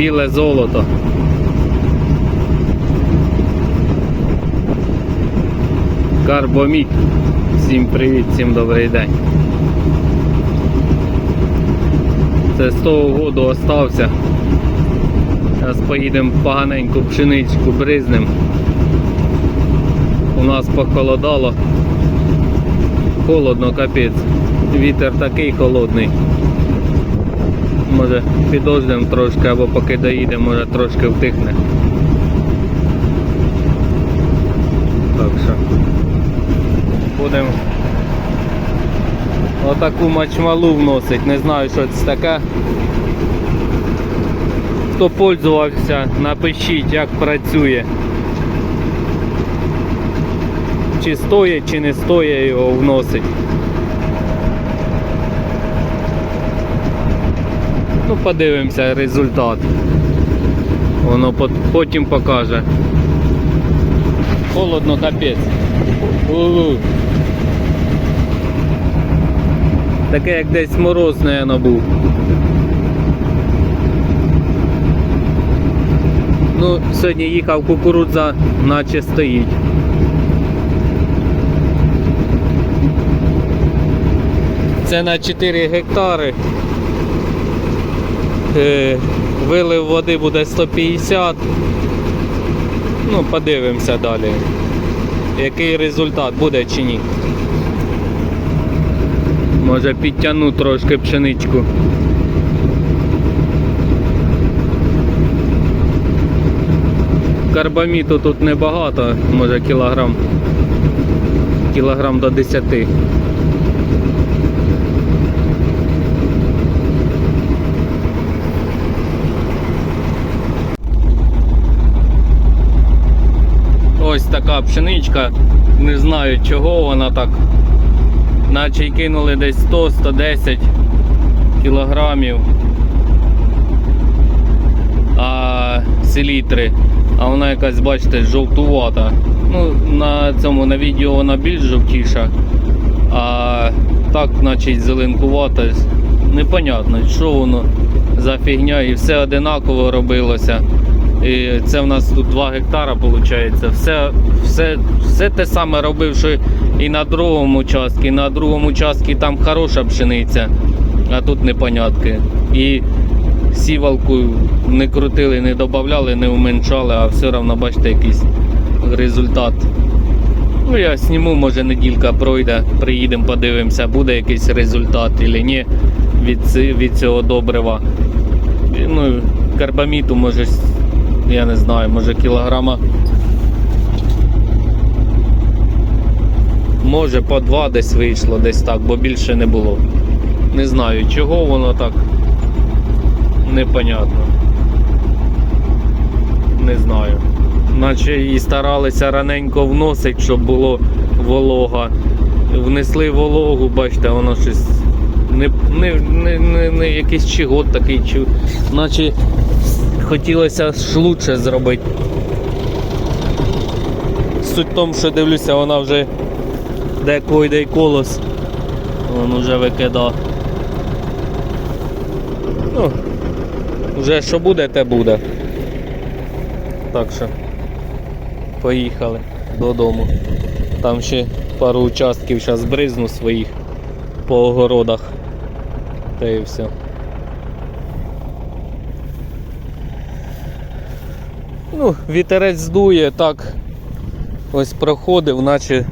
біле золото. Карбомід. Всім привіт, всім добрий день. Це з того году остався. Зараз поїдемо поганеньку пшеничку бризнем. У нас похолодало. Холодно, капець. Вітер такий холодний. Може підождемо трошки або поки доїдемо, може трошки втихне. Так що будемо отаку мачмалу вносить. Не знаю, що це таке. Хто пользувався, напишіть, як працює. Чи стоїть, чи не стоїть його вносить. Подивимося результат. Воно потім покаже. Холодно капець. У-у. Таке як десь мороз, наверно, був. Ну, сьогодні їхав кукурудза, наче стоїть. Це на 4 гектари. Е, Вилив води буде 150. Ну, подивимося далі. Який результат буде чи ні. Може підтягну трошки пшеничку. Карбаміту тут небагато, може кілограм. Кілограм до 10. Ось така пшеничка. Не знаю чого вона так. Наче й кинули десь 100-110 кілограмів. А селітри. А вона якась, бачите, жовтувата. Ну, на цьому на відео вона більш жовтіша. А так, наче зеленкувата. Непонятно, що воно за фігня, і все одинаково робилося. І це в нас тут 2 гектара виходить. Все, все, все те саме робив, що і на другому участку. І на другому участку там хороша пшениця, а тут непонятки. І сівалку не крутили, не додавали, не уменшали, а все одно бачите якийсь результат. Ну я зніму, може неділька пройде, приїдемо, подивимося, буде якийсь результат чи ні від, від цього добрива. Ну, карбаміту може, я не знаю, може кілограма. Може по два десь вийшло, десь так, бо більше не було. Не знаю, чого воно так. Непонятно. Не знаю. Наче і старалися раненько вносити, щоб було волога. Внесли вологу, бачите, воно щось не, не, не, не, не якийсь чигот такий, чи, наче хотілося ж лучше зробити. Суть в тому, що дивлюся, вона вже декого йде й колос. Вон уже викидав. Ну, вже що буде, те буде. Так що поїхали додому. Там ще пару участків зараз бризну своїх по огородах. Та і все. Ну, вітерець здує, так ось проходив, наче,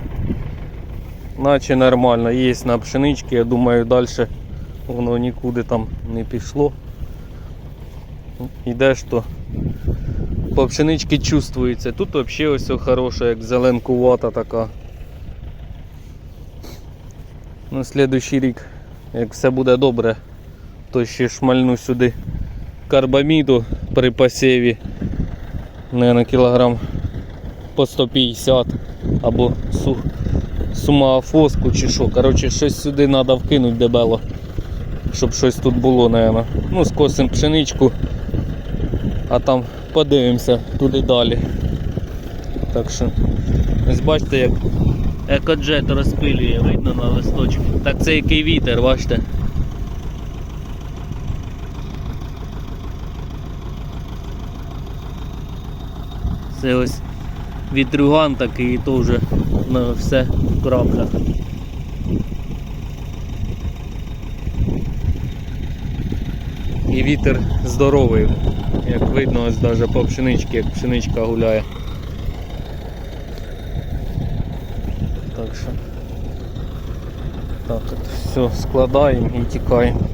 наче нормально. Є на пшенички, я думаю, далі воно нікуди там не пішло. Йдеш, то по пшенички чувствується. Тут взагалі ось хороша, як зеленкувата така. На слідуючий рік, як все буде добре, то ще шмальну сюди карбаміду при посіві. Наверно, кілограм по 150 або су, сумаафоску чи що. Коротше, щось сюди треба вкинути дебело, щоб щось тут було, наверно. Ну, скосимо пшеничку, а там подивимося туди далі. Так що, ось бачите, як екоджет розпилює, видно на листочку. Так це який вітер, бачите. Це ось вітрюган такий, і то вже на все в краплях. І вітер здоровий. Як видно, ось навіть по пшеничці, як пшеничка гуляє. Так що. Так, от все складаємо і тікаємо.